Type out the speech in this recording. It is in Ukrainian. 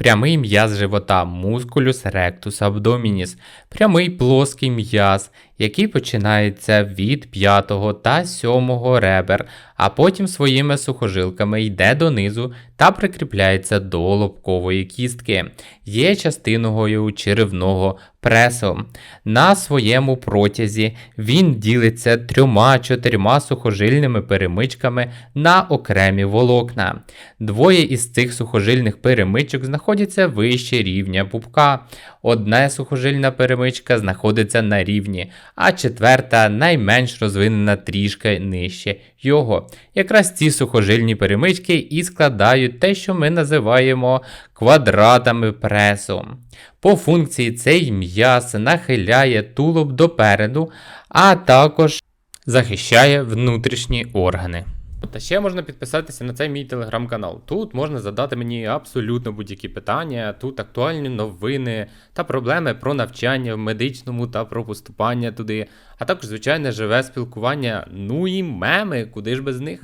прямий м'яз живота мускулюс ректус абдомініс, прямий плоский м'яз, який починається від 5 та 7 ребер, а потім своїми сухожилками йде донизу та прикріпляється до лобкової кістки, є частиною черевного пресу. На своєму протязі він ділиться трьома-чотирма сухожильними перемичками на окремі волокна. Двоє із цих сухожильних перемичок знаходяться вище рівня пупка. Одна сухожильна перемичка знаходиться на рівні, а четверта найменш розвинена трішки нижче його. Якраз ці сухожильні перемички і складають те, що ми називаємо квадратами пресу. По функції цей м'яз нахиляє тулуб допереду, а також захищає внутрішні органи. Та ще можна підписатися на цей мій телеграм-канал. Тут можна задати мені абсолютно будь-які питання, тут актуальні новини та проблеми про навчання в медичному та про поступання туди, а також звичайне живе спілкування, ну і меми, куди ж без них.